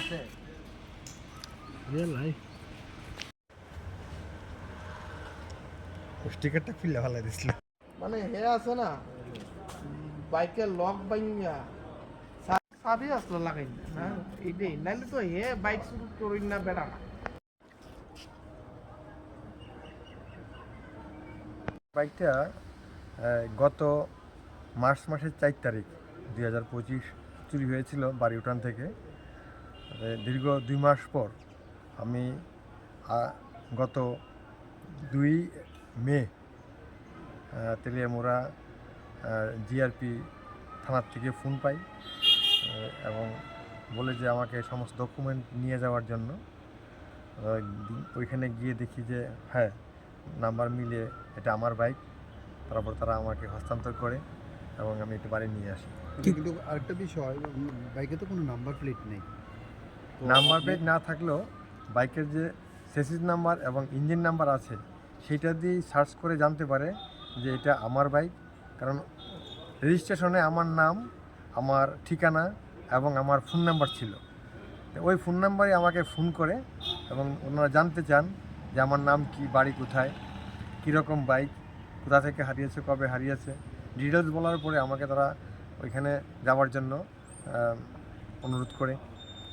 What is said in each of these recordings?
আছে স্টিকারটা ভালো দিছিল। মানে হে আছে না বাইকের লক বাইঙ্গা সাবি আসলো লাগাই না এইটাই নাহলে তো হে বাইক শুরু করি না বেড়া। না বাইকটা গত মার্চ মাসের চার তারিখ দুই হাজার পঁচিশ চুরি হয়েছিল বাড়ি উঠান থেকে। দীর্ঘ দুই মাস পর আমি গত দুই মে তেলিয়ামুড়া জিআরপি থানার থেকে ফোন পাই এবং বলে যে আমাকে সমস্ত ডকুমেন্ট নিয়ে যাওয়ার জন্য ওইখানে গিয়ে দেখি যে হ্যাঁ নাম্বার মিলে এটা আমার বাইক তারপর তারা আমাকে হস্তান্তর করে, এবং আমি একটু বাড়ি নিয়ে আসি। কিন্তু আরেকটা বিষয় বাইকে তো কোনো নাম্বার প্লেট নেই। নাম্বার প্লেট না থাকলেও বাইকের যে সেসিস নাম্বার এবং ইঞ্জিন নাম্বার আছে সেটা দিয়ে সার্চ করে জানতে পারে যে এটা আমার বাইক কারণ রেজিস্ট্রেশনে আমার নাম আমার ঠিকানা এবং আমার ফোন নাম্বার ছিল। ওই ফোন নাম্বারে আমাকে ফোন করে এবং ওনারা জানতে চান যে আমার নাম কি বাড়ি কোথায় কীরকম বাইক কোথা থেকে হারিয়েছে কবে হারিয়েছে। ডিটেলস বলার পরে আমাকে তারা ওইখানে যাওয়ার জন্য অনুরোধ করে।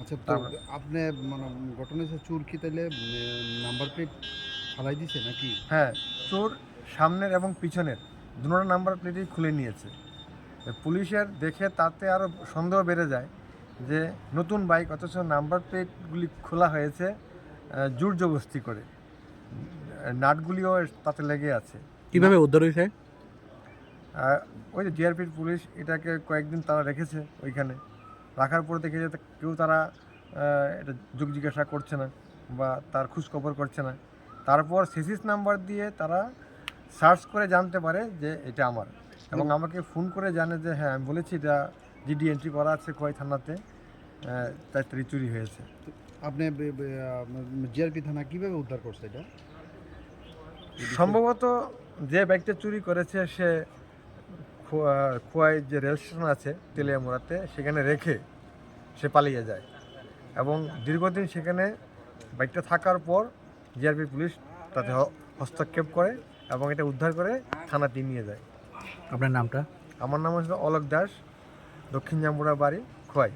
আচ্ছা তো আপনি মানে ঘটনা হচ্ছে চোর কি তাহলে নাম্বার প্লেট ফালাই দিছে নাকি? হ্যাঁ চোর সামনের এবং পিছনের দুটো নাম্বার প্লেটই খুলে নিয়েছে। পুলিশের দেখে তাতে আরও সন্দেহ বেড়ে যায় যে নতুন বাইক অথচ নাম্বার প্লেটগুলি খোলা হয়েছে জোর জবস্তি করে। নাটগুলিও তাতে লেগে আছে। কীভাবে উদ্ধার হয়েছে? ওই যে ডিআরপির পুলিশ এটাকে কয়েকদিন তারা রেখেছে ওইখানে। রাখার পর দেখে যে কেউ তারা এটা যোগ জিজ্ঞাসা করছে না বা তার খোঁজখবর করছে না। তারপর সিসিস নাম্বার দিয়ে তারা সার্চ করে জানতে পারে যে এটা আমার। এবং আমাকে ফোন করে জানে যে হ্যাঁ আমি বলেছি এটা জিডি এন্ট্রি করা আছে খোয়াই থানাতে আহ, চার হয়েছে। আপনি জিআরপি থানা কীভাবে উদ্ধার করছে এটা? সম্ভবত যে ব্যাগটা চুরি করেছে সে খোয়াই যে রেল স্টেশন আছে তেলিয়ামুড়াতে সেখানে রেখে সে পালিয়ে যায়। এবং দীর্ঘদিন সেখানে বাইকটা থাকার পর জিআরপি পুলিশ তাতে হস্তক্ষেপ করে এবং এটা উদ্ধার করে থানাতে নিয়ে যায়। আপনার নামটা? আমার নাম হচ্ছে অলোক দাস দক্ষিণ জাম্বুড়া বাড়ি খোয়াই।